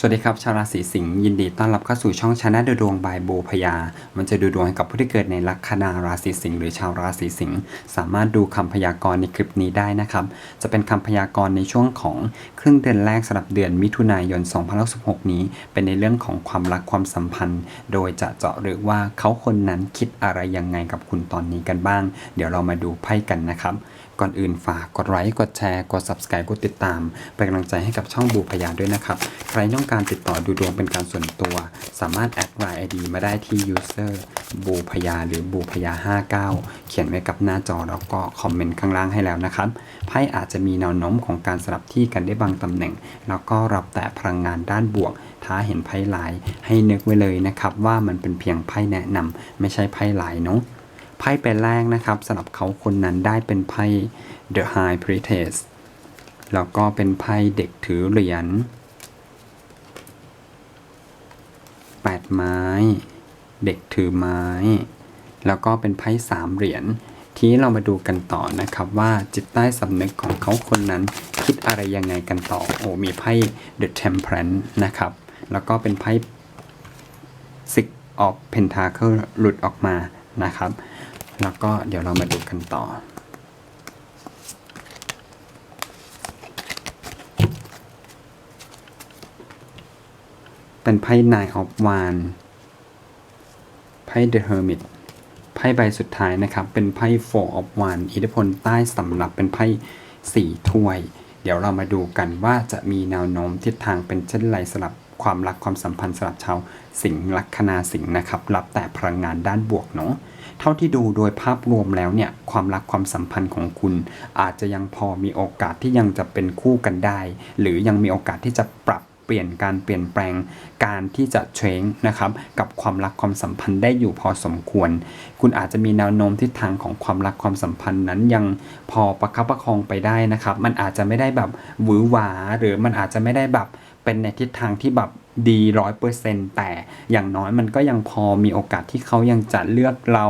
สวัสดีครับ ชาวราศีสิงห์ยินดีต้อนรับเข้าสู่ช่องชาแนลดูดวงบายโบพยา มันจะดูดวงให้กับผู้ที่เกิดในลัคนาราศีสิงห์หรือชาวราศีสิงห์สามารถดูคำพยากรณ์ในคลิปนี้ได้นะครับ จะเป็นคำพยากรณ์ในช่วงของครึ่งเดือนแรกสำหรับเดือนมิถุนายน 2016 นี้ เป็นในเรื่องของความรักความสัมพันธ์ โดยจะเจาะหรือว่าเขาคนนั้นคิดอะไรยังไงกับคุณตอนนี้กันบ้าง เดี๋ยวเรามาดูไพ่กันนะครับ ก่อนอื่นฝากกดไลค์กดแชร์กด subscribe กดติดตาม เป็นกำลังใจให้กับช่องบูพยาด้วยนะครับ ใครต้องการติดต่อดูดวงเป็นการส่วนตัว สามารถแอดไลน์ ID มาได้ที่ user บูพยาหรือบูพยา59 เขียนไว้กับหน้าจอแล้วก็คอมเมนต์ข้างล่างให้แล้วนะครับไพ่อาจจะมีแนวโน้มของการสลับที่กันได้บางตำแหน่ง แล้วก็รับแต่พลังงานด้านบวก ถ้าเห็นไพ่หลายให้นึกไว้เลยนะครับว่ามันเป็นเพียงไพ่แนะนำไม่ใช่ไพ่หลายเนาะ ไพ่เป็นแรกนะครับสำหรับเขาคนนั้นได้เป็นไพ่ The High Priestess แล้วก็เป็นไพ่เด็กถือเหรียญแปดไม้ เด็กถือไม้ แล้วก็เป็นไพ่สามเหรียญทีนี้เรามาดูกันต่อนะครับว่าจิตใต้สำนึกของเขาคนนั้นคิดอะไรยังไงกันต่อโอ้มีไพ่ The Temperance นะครับ แล้วก็เป็นไพ่ Six of Pentacle หลุดออกมา นะครับ แล้วก็เดี๋ยวเรามาดูกันต่อ เป็นไพ่ Nine of Wands ไพ่ The Hermit ไพ่ใบสุดท้ายนะครับ เป็นไพ่ Four of Wands อิทธิพลใต้สำหรับเป็นไพ่สี่ถ้วย เดี๋ยวเรามาดูกันว่าจะมีแนวโน้มทิศทางเป็นเช่นไรสำหรับ ความรักความสัมพันธ์สำหรับชาวสิงห์ลัคนาสิงห์นะครับ รับแต่พลังงานด้านบวกเนาะเท่าที่ดูโดยภาพรวมแล้วเนี่ยความรักความสัมพันธ์ของคุณ อาจจะยังพอมีโอกาสที่ยังจะเป็นคู่กันได้ หรือยังมีโอกาสที่จะปรับเปลี่ยนการเปลี่ยนแปลงการที่จะเชงนะครับกับความรักความสัมพันธ์ได้อยู่พอสมควร คุณอาจจะมีแนวโน้มทิศทางของความรักความสัมพันธ์นั้นยังพอประคับประคองไปได้นะครับ มันอาจจะไม่ได้แบบหวือหวาหรือมันอาจจะไม่ได้แบบ เป็นในทิศทางที่แบบดีร้อยเปอร์เซ็นต์แต่อย่างน้อยมันก็ยังพอมีโอกาสที่เขายังจะเลือกเรา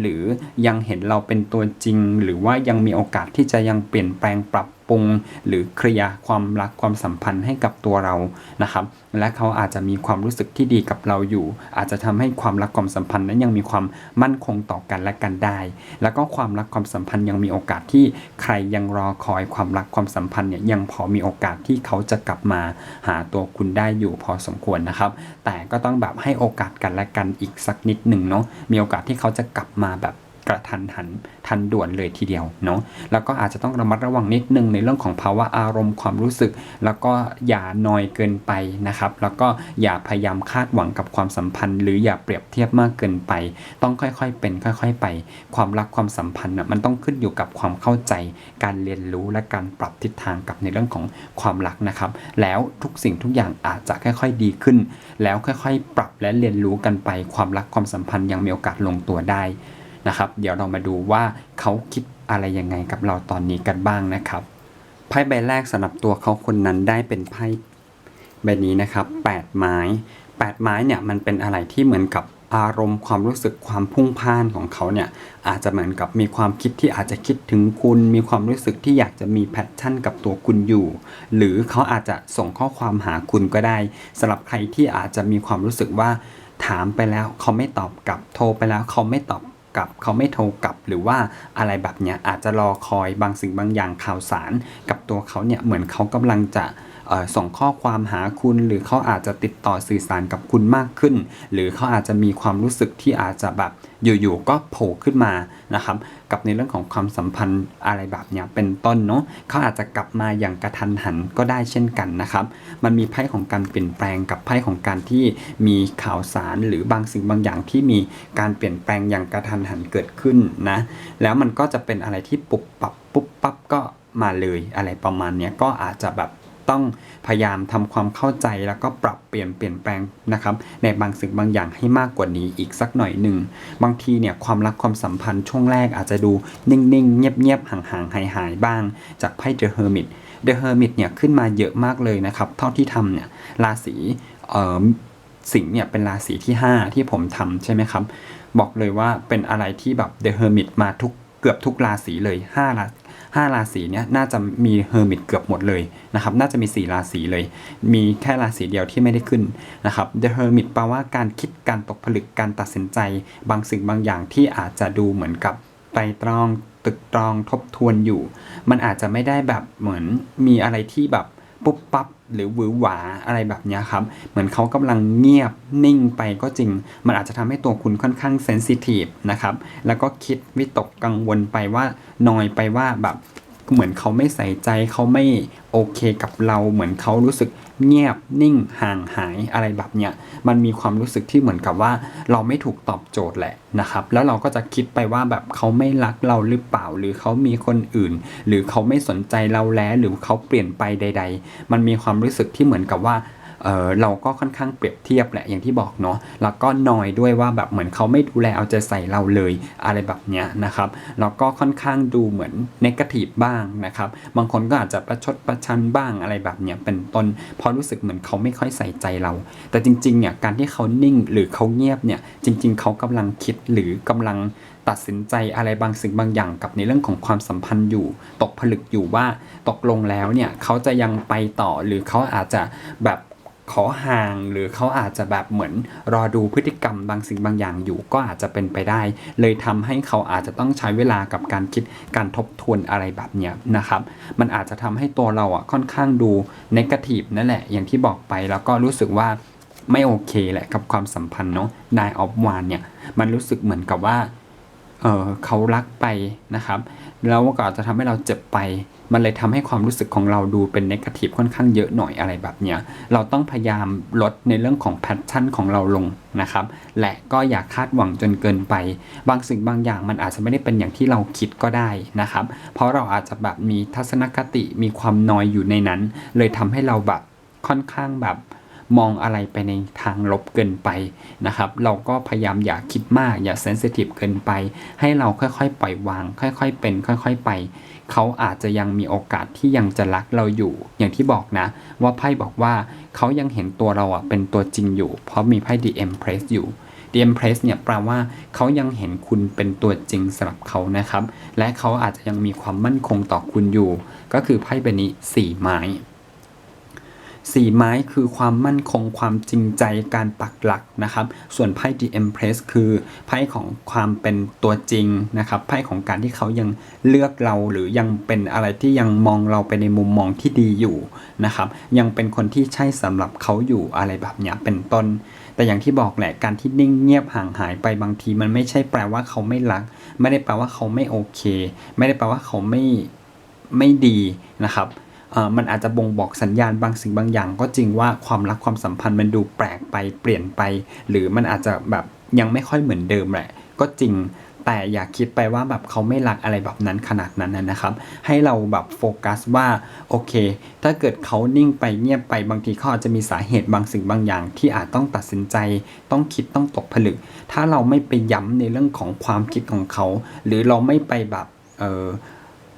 หรือยังเห็นเราเป็นตัวจริง หรือว่ายังมีโอกาสที่จะยังเปลี่ยนแปลงปรับ ปรุงหรือเคลียร์ความรักความสัมพันธ์ให้กับตัวเรานะครับ และเขาอาจจะมีความรู้สึกที่ดีกับเราอยู่ อาจจะทำให้ความรักความสัมพันธ์นั้นยังมีความมั่นคงต่อกันและกันได้ แล้วก็ความรักความสัมพันธ์ยังมีโอกาสที่ใครยังรอคอยความรักความสัมพันธ์เนี่ยยังพอมีโอกาสที่เขาจะกลับมาหาตัวคุณได้อยู่พอสมควรนะครับ แต่ก็ต้องแบบให้โอกาสกันและกันอีกสักนิดหนึ่งเนาะมีโอกาสที่เขาจะกลับมาแบบ กระทันหันทันด่วนเลยทีเดียวเนาะแล้วก็อาจจะต้องระมัดระวังนิดนึงในเรื่องของภาวะอารมณ์ความรู้สึก แล้วก็อย่านอยเกินไปนะครับ แล้วก็อย่าพยายามคาดหวังกับความสัมพันธ์ หรืออย่าเปรียบเทียบมากเกินไป ต้องค่อยๆเป็นค่อย ๆ ไป ความรักความสัมพันธ์นะมันต้องขึ้นอยู่กับความเข้าใจ การเรียนรู้และการปรับทิศทางกับในเรื่องของความรักนะครับ แล้วทุกสิ่งทุกอย่างอาจจะค่อย ๆ ดีขึ้น แล้วค่อย ๆ ปรับและเรียนรู้กันไป ความรักความสัมพันธ์ยังมีโอกาสลงตัวได้ นะครับ เดี๋ยวเรามาดูว่าเขาคิดอะไรยังไงกับเราตอนนี้กันบ้างนะครับไพ่ใบแรกสำหรับตัวเขาคนนั้นได้เป็นไพ่ใบนี้นะครับ8ไม้8ไม้เนี่ยมันเป็นอะไรที่เหมือนกับอารมณ์ความรู้สึกความพุ่งพ่านของเขาเนี่ยอาจจะเหมือนกับมีความคิดที่อาจจะคิดถึงคุณ มีความรู้สึกที่อยากจะมีแพชชั่นกับตัวคุณอยู่ หรือเขาอาจจะส่งข้อความหาคุณก็ได้สำหรับใครที่อาจจะมีความรู้สึกว่าถามไปแล้วเขาไม่ตอบกลับโทรไปแล้วเขาไม่ตอบ กลับ เขาไม่โทรกลับหรือว่าอะไรแบบเนี้ยอาจจะรอคอยบางสิ่งบางอย่างข่าวสารกับตัวเขาเนี่ยเหมือนเขากำลังจะ ส่งข้อความหาคุณ หรือเขาอาจจะติดต่อสื่อสารกับคุณมากขึ้น หรือเขาอาจจะมีความรู้สึกที่อาจจะแบบอยู่ๆก็โผล่ขึ้นมานะครับกับในเรื่องของความสัมพันธ์อะไรแบบเนี้ยเป็นต้นเนาะเขาอาจจะกลับมาอย่างกระทันหันก็ได้เช่นกันนะครับ มันมีไพ่ของการเปลี่ยนแปลงกับไพ่ของการที่มีข่าวสารหรือบางสิ่งบางอย่างที่มีการเปลี่ยนแปลงอย่างกระทันหันเกิดขึ้นนะแล้วมันก็จะเป็นอะไรที่ปุบปับปุ๊บปั๊บก็มาเลยอะไรประมาณเนี้ยก็อาจจะแบบ ต้องพยายามทำความเข้าใจแล้วก็ปรับเปลี่ยนเปลี่ยนแปลงนะครับในบางสิ่งบางอย่างให้มากกว่านี้อีกสักหน่อยหนึ่ง บางทีเนี่ยความรักความสัมพันธ์ช่วงแรกอาจจะดูนิ่งๆ เงียบๆ ห่างๆ หายๆ บ้าง จากไพ่ The Hermit The Hermit เนี่ยขึ้นมาเยอะมากเลยนะครับ เท่าที่ทำเนี่ยราศีเอ่อสิงห์เนี่ยเป็นราศีที่ 5 ที่ผมทำใช่ไหมครับ บอกเลยว่าเป็นอะไรที่แบบ The Hermit มาทุก เกือบทุกราศีเลย5ราห้าราศีเนี้ยน่าจะมีเฮอร์มิตเกือบหมดเลยนะครับน่าจะมี 4 ราศีเลย มีแค่ราศีเดียวที่ไม่ได้ขึ้นนะครับ The Hermit แปลว่าการคิดการตกผลึกการตัดสินใจ บางสิ่งบางอย่างที่อาจจะดูเหมือนกับไตรตรองตึกตรองทบทวนอยู่ มันอาจจะไม่ได้แบบเหมือนมีอะไรที่แบบ ปุ๊บปั๊บหรือหวือหวาอะไรแบบนี้ครับ เหมือนเขากำลังเงียบนิ่งไปก็จริง มันอาจจะทำให้ตัวคุณค่อนข้างเซนซิทีฟนะครับ แล้วก็คิดวิตกกังวลไปว่านอยไปว่าแบบ เหมือนเขาไม่ใส่ใจเขาไม่โอเคกับเรา เหมือนเขารู้สึกเงียบนิ่งห่างหายอะไรแบบเนี้ยมันมีความรู้สึกที่เหมือนกับว่าเราไม่ถูกตอบโจทย์แหละนะครับ แล้วเราก็จะคิดไปว่าแบบเขาไม่รักเราหรือเปล่า หรือเขามีคนอื่น หรือเขาไม่สนใจเราแล้วหรือเขาเปลี่ยนไปใด ๆ มันมีความรู้สึกที่เหมือนกับว่า เออเราก็ค่อนข้างเปรียบเทียบแหละอย่างที่บอกเนาะแล้วก็นอยด้วยว่าแบบเหมือนเขาไม่ดูแลเอาใจใส่เราเลยอะไรแบบเนี้ยนะครับแล้วก็ค่อนข้างดูเหมือนเนกาทีฟบ้างนะครับบางคนก็อาจจะประชดประชันบ้างอะไรแบบเนี้ยเป็นต้นเพราะรู้สึกเหมือนเขาไม่ค่อยใส่ใจเรา แต่จริงๆเนี่ยการที่เขานิ่งหรือเขาเงียบเนี่ยจริง ๆเขากำลังคิดหรือกำลังตัดสินใจอะไรบางสิ่งบางอย่างกับในเรื่องของความสัมพันธ์อยู่ ตกผลึกอยู่ว่าตกลงแล้วเนี่ยเขาจะยังไปต่อหรือเขาอาจจะแบบ ขอห่างหรือเขาอาจจะแบบเหมือนรอดูพฤติกรรมบางสิ่งบางอย่างอยู่ก็อาจจะเป็นไปได้ เลยทำให้เขาอาจจะต้องใช้เวลากับการคิดการทบทวนอะไรแบบเนี้ยนะครับ มันอาจจะทำให้ตัวเราอะค่อนข้างดูนกาทีฟนั่นแหละ อย่างที่บอกไปแล้วก็รู้สึกว่าไม่โอเคแหละกับความสัมพันธ์เนาะนายออฟวานเนี่ยมันรู้สึกเหมือนกับว่า เเขารักไปนะครับ แล้วก็อาจจะทำให้เราเจ็บไป มันเลยทำให้ความรู้สึกของเราดูเป็นเนกาทีฟค่อนข้างเยอะหน่อยอะไรแบบเนี้ย เราต้องพยายามลดในเรื่องของแพทเทิร์นของเราลงนะครับ และก็อย่าคาดหวังจนเกินไป บางสิ่งบางอย่างมันอาจจะไม่ได้เป็นอย่างที่เราคิดก็ได้นะครับ เพราะเราอาจจะแบบมีทัศนคติมีความนอยอยู่ในนั้น เลยทำให้เราแบบค่อนข้างแบบ มองอะไรไปในทางลบเกินไปนะครับ เราก็พยายามอย่าคิดมาก อย่าเซนซิทีฟเกินไป ให้เราค่อยๆ ปล่อยวาง ค่อยๆ เป็น ค่อยๆ ไป เขาอาจจะยังมีโอกาสที่ยังจะรักเราอยู่ อย่างที่บอกนะ ว่าไพ่บอกว่าเขายังเห็นตัวเราอะเป็นตัวจริงอยู่ เพราะมีไพ่ The Empress อยู่ The Empress เนี่ยแปลว่าเขายังเห็นคุณเป็นตัวจริงสำหรับเขานะครับ และเขาอาจจะยังมีความมั่นคงต่อคุณอยู่ ก็คือไพ่ใบนี้สี่ไม้ สีไม้คือความมั่นคงความจริงใจการปักหลักนะครับ ส่วนไพ่ The Empress คือไพ่ของความเป็นตัวจริงนะครับไพ่ของการที่เขายังเลือกเราหรือยังเป็นอะไรที่ยังมองเราไปในมุมมองที่ดีอยู่นะครับ ยังเป็นคนที่ใช่สำหรับเขาอยู่อะไรแบบนี้เป็นต้น แต่อย่างที่บอกแหละการที่นิ่งเงียบห่างหายไปบางที มันไม่ใช่แปลว่าเขาไม่รัก ไม่ได้แปลว่าเขาไม่โอเค ไม่ได้แปลว่าเขาไม่ไม่ดีนะครับ มันอาจจะบ่งบอกสัญญาณบางสิ่งบางอย่าง ก็จริงว่าความรักความสัมพันธ์มันดูแปลกไปเปลี่ยนไป หรือมันอาจจะแบบยังไม่ค่อยเหมือนเดิมแหละ ก็จริงแต่อย่าคิดไปว่าแบบเขาไม่รักอะไรแบบนั้นขนาดนั้นนะครับ ให้เราแบบโฟกัสว่าโอเค ถ้าเกิดเขานิ่งไปเงียบไปบางทีเขาอาจจะมีสาเหตุบางสิ่งบางอย่าง ที่อาจต้องตัดสินใจ ต้องคิดต้องตกผลึก ถ้าเราไม่ไปย้ำในเรื่องของความคิดของเขา หรือเราไม่ไปแบบเออ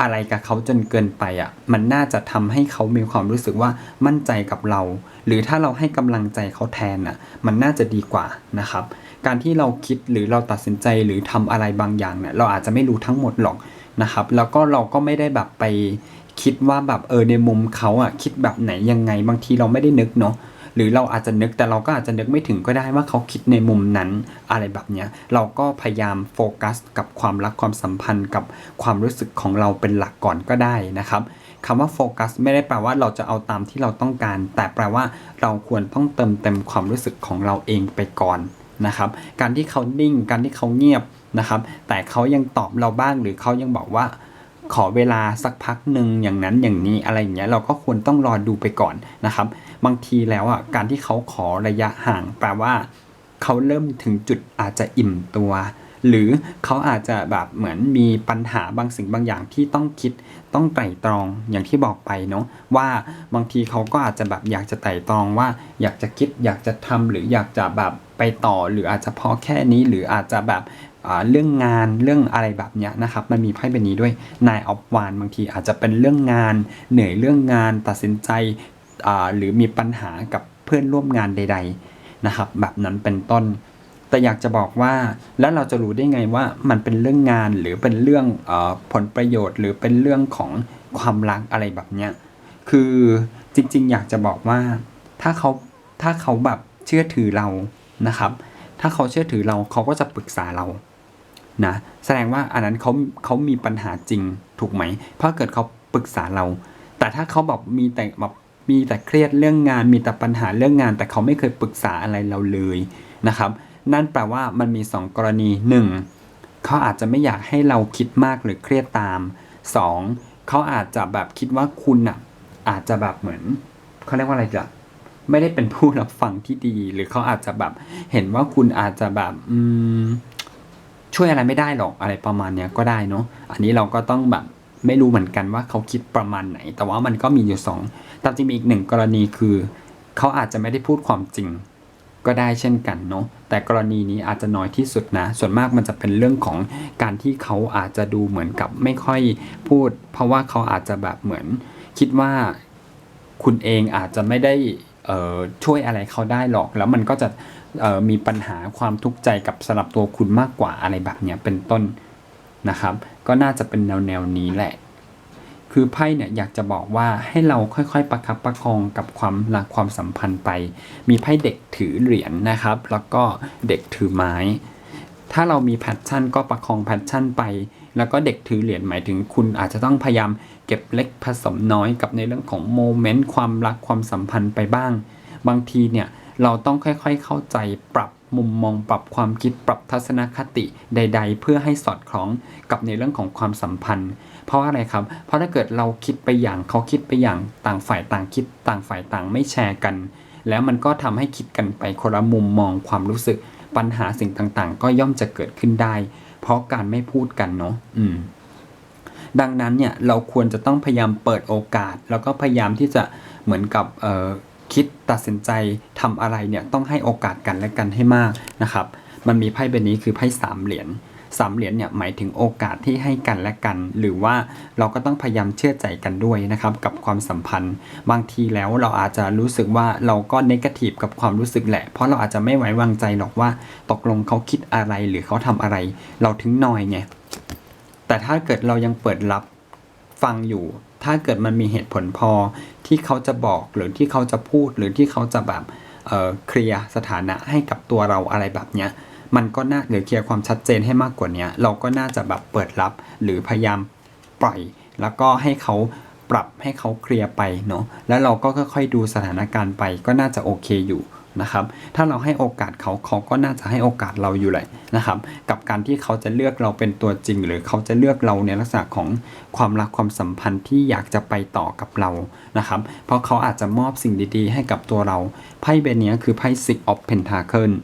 อะไรกับเขาจนเกินไปอะ มันน่าจะทำให้เขามีความรู้สึกว่ามั่นใจกับเรา หรือถ้าเราให้กำลังใจเขาแทนอะ มันน่าจะดีกว่านะครับ การที่เราคิดหรือเราตัดสินใจหรือทำอะไรบางอย่างเนี่ยเราอาจจะไม่รู้ทั้งหมดหรอกนะครับ แล้วก็เราก็ไม่ได้แบบไปคิดว่าแบบเออในมุมเขาอะคิดแบบไหนยังไงบางทีเราไม่ได้นึกเนาะ หรือเราอาจจะนึกแต่เราก็อาจจะนึกไม่ถึงก็ได้ว่าเขาคิดในมุมนั้นอะไรแบบเนี้ยเราก็พยายามโฟกัส กับความรักความสัมพันธ์กับความรู้สึกของเราเป็นหลักก่อนก็ได้นะครับคำว่าโฟกัสไม่ได้แปลว่าเราจะเอาตามที่เราต้องการ แต่แปลว่าเราควรต้องเติมเต็มความรู้สึกของเราเองไปก่อนนะครับ การที่เขานิ่ง การที่เขาเงียบนะครับ แต่เขายังตอบเราบ้างหรือเขายังบอกว่า ขอเวลาสักพักหนึ่งอย่างนั้นอย่างนี้อะไรอย่างเงี้ยเราก็ควรต้องรอดูไปก่อนนะครับ บางทีแล้วอะการที่เขาขอระยะห่างแปลว่าเขาเริ่มถึงจุดอาจจะอิ่มตัว หรือเขาอาจจะแบบเหมือนมีปัญหาบางสิ่งบางอย่างที่ต้องคิดต้องไตร่ตรองอย่างที่บอกไปเนาะว่าบางทีเขาก็อาจจะแบบอยากจะไตร่ตรองว่าอยากจะคิดอยากจะทำหรืออยากจะแบบไปต่อหรืออาจจะพอแค่นี้หรืออาจจะแบบ เรื่องงานเรื่องอะไรแบบเนี้ยนะครับมันมีไพ่ใบนี้ด้วยนายออฟวานบางทีอาจจะเป็นเรื่องงาน เหนื่อยเรื่องงานตัดสินใจหรือมีปัญหากับเพื่อนร่วมงานใด ๆนะครับ แบบนั้นเป็นต้น แต่อยากจะบอกว่าแล้วเราจะรู้ได้ไงว่ามันเป็นเรื่องงานหรือเป็นเรื่องอผลประโยชน์ หรือเป็นเรื่องของความรักอะไรแบบเนี้ยคือจริงๆ อยากจะบอกว่าถ้าเขาถ้าเขาแบบเชื่อถือเรานะครับ ถ้าเขาเชื่อถือเราเขาก็จะปรึกษาเรา นะแสดงว่าอันนั้นเขาเขามีปัญหาจริงถูกไหม เพราะเกิดเขาปรึกษาเรา แต่ถ้าเขาแบบมีแต่แบบมีแต่เครียดเรื่องงาน มีแต่ปัญหาเรื่องงาน แต่เขาไม่เคยปรึกษาอะไรเราเลยนะครับ นั่นแปลว่ามันมี 2 กรณี 1. เขาอาจจะไม่อยากให้เราคิดมากหรือเครียดตาม 2. เขาอาจจะแบบคิดว่าคุณอะอาจจะแบบเหมือนเขาเรียกว่าอะไรจ้ะไม่ได้เป็นผู้รับฟังที่ดี หรือเขาอาจจะแบบเห็นว่าคุณอาจจะแบบอืม ช่วยอะไรไม่ได้หรอกอะไรประมาณเนี้ยก็ได้เนาะอันนี้เราก็ต้องแบบไม่รู้เหมือนกันว่าเขาคิดประมาณไหน แต่ว่ามันก็มีอยู่สองตามจริงมีอีกหนึ่งกรณีคือเขาอาจจะไม่ได้พูดความจริงก็ได้เช่นกันเนาะแต่กรณีนี้อาจจะน้อยที่สุดนะ ส่วนมากมันจะเป็นเรื่องของการที่เขาอาจจะดูเหมือนกับไม่ค่อยพูด เพราะว่าเขาอาจจะแบบเหมือน คิดว่าคุณเองอาจจะไม่ได้เอ่อช่วยอะไรเขาได้หรอก แล้วมันก็จะ มีปัญหาความทุกข์ใจกับสำหรับตัวคุณมากกว่าอะไรแบบเนี้ยเป็นต้นนะครับ ก็น่าจะเป็นแนวแนวนี้แหละ คือไพ่เนี่ยอยากจะบอกว่าให้เราค่อยๆ ประคับประคองกับความรักความสัมพันธ์ไป มีไพ่เด็กถือเหรียญนะครับ แล้วก็เด็กถือไม้ ถ้าเรามีแพชชั่นก็ประคองแพชชั่นไป แล้วก็เด็กถือเหรียญหมายถึงคุณอาจจะต้องพยายามเก็บเล็กผสมน้อยกับในเรื่องของโมเมนต์ความรักความสัมพันธ์ไปบ้าง บางทีเนี่ย เราต้องค่อยๆเข้าใจปรับมุมมองปรับความคิดปรับทัศนคติใด ๆ เพื่อให้สอดคล้องกับในเรื่องของความสัมพันธ์ เพราะอะไรครับ เพราะถ้าเกิดเราคิดไปอย่างเขาคิดไปอย่างต่างฝ่ายต่างคิดต่างฝ่ายต่างไม่แชร์กัน แล้วมันก็ทำให้คิดกันไปคนละมุมมองความรู้สึกปัญหาสิ่งต่างๆ ก็ย่อมจะเกิดขึ้นได้ เพราะการไม่พูดกันเนาะอืมดังนั้นเนี่ยเราควรจะต้องพยายามเปิดโอกาส แล้วก็พยายามที่จะเหมือนกับเออ คิดตัดสินใจทำอะไรเนี่ยต้องให้โอกาสกันและกันให้มากนะครับ มันมีไพ่ใบนี้คือไพ่สามเหรียญสามเหรียญเนี่ยหมายถึงโอกาสที่ให้กันและกัน หรือว่าเราก็ต้องพยายามเชื่อใจกันด้วยนะครับกับความสัมพันธ์ บางทีแล้วเราอาจจะรู้สึกว่าเราก็เนกาทีฟกับความรู้สึกแหละ เพราะเราอาจจะไม่ไว้วางใจหรอกว่าตกลงเขาคิดอะไรหรือเขาทำอะไร เราถึงนอยไงแต่ถ้าเกิดเรายังเปิดรับฟังอยู่ ถ้าเกิดมันมีเหตุผลพอ ที่เขาจะบอกหรือที่เขาจะพูดหรือที่เขาจะแบบเอ่อเคลียร์สถานะให้กับตัวเราอะไรแบบเนี้ยมันก็น่าหรือเคลียร์ความชัดเจนให้มากกว่านี้เราก็น่าจะแบบเปิดรับหรือพยายามปล่อย แล้วก็ให้เขาปรับให้เขาเคลียร์ไปเนาะแล้วเราก็ค่อยๆดูสถานการณ์ไปก็น่าจะโอเคอยู่ นะครับ ถ้าเราให้โอกาสเขาเขาก็น่าจะให้โอกาสเราอยู่แหละนะครับ กับการที่เขาจะเลือกเราเป็นตัวจริง หรือเขาจะเลือกเราในลักษณะของความรักความสัมพันธ์ที่อยากจะไปต่อกับเรานะครับ เพราะเขาอาจจะมอบสิ่งดีๆ ให้กับตัวเราไพ่ใบนี้คือไพ่ Six of Pentacle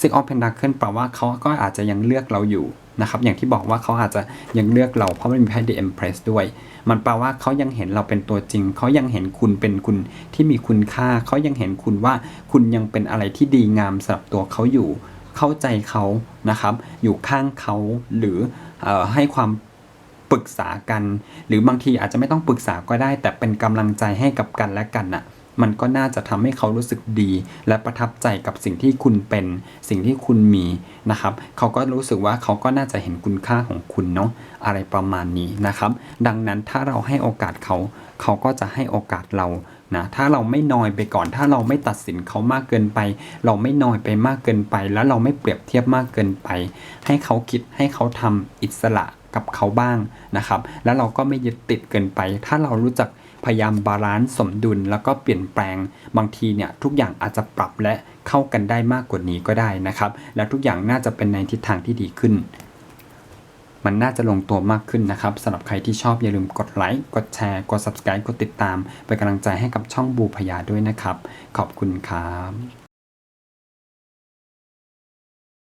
Six of Pentacle แปลว่าเขาก็อาจจะยังเลือกเราอยู่ นะครับอย่างที่บอกว่าเขาอาจจะยังเลือกเราเพราะมันมีไพ่ The Empress ด้วย มันแปลว่าเขายังเห็นเราเป็นตัวจริง เขายังเห็นคุณเป็นคุณที่มีคุณค่า เขายังเห็นคุณว่าคุณยังเป็นอะไรที่ดีงามสำหรับตัวเขาอยู่ เข้าใจเขานะครับ อยู่ข้างเขาหรือออให้ความปรึกษากัน หรือบางทีอาจจะไม่ต้องปรึกษาก็ได้ แต่เป็นกำลังใจให้กับกันและกันน่ะ มันก็น่าจะทำให้เขารู้สึกดี และประทับใจกับสิ่งที่คุณเป็นสิ่งที่คุณมีนะครับ เขาก็รู้สึกว่าเขาก็น่าจะเห็นคุณค่าของคุณเนาะอะไรประมาณนี้นะครับ ดังนั้นถ้าเราให้โอกาสเขา เขาก็จะให้โอกาสเรานะถ้าเราไม่นอยไปก่อน ถ้าเราไม่ตัดสินเขามากเกินไป เราไม่นอยไปมากเกินไป แล้วเราไม่เปรียบเทียบมากเกินไป ให้เขาคิดให้เขาทำอิสระกับเขาบ้างนะครับ แล้วเราก็ไม่ยึดติดเกินไป ถ้าเรารู้จัก พยายามบาลานซ์สมดุลแล้วก็เปลี่ยนแปลงบางทีเนี่ยทุกอย่างอาจจะปรับและเข้ากันได้มากกว่านี้ก็ได้นะครับ และทุกอย่างน่าจะเป็นในทิศทางที่ดีขึ้น มันน่าจะลงตัวมากขึ้นนะครับสำหรับใครที่ชอบอย่าลืมกดไลค์กดแชร์กด subscribe กดติดตามเป็นกำลังใจให้กับช่องบูพยาด้วยนะครับ ขอบคุณครับ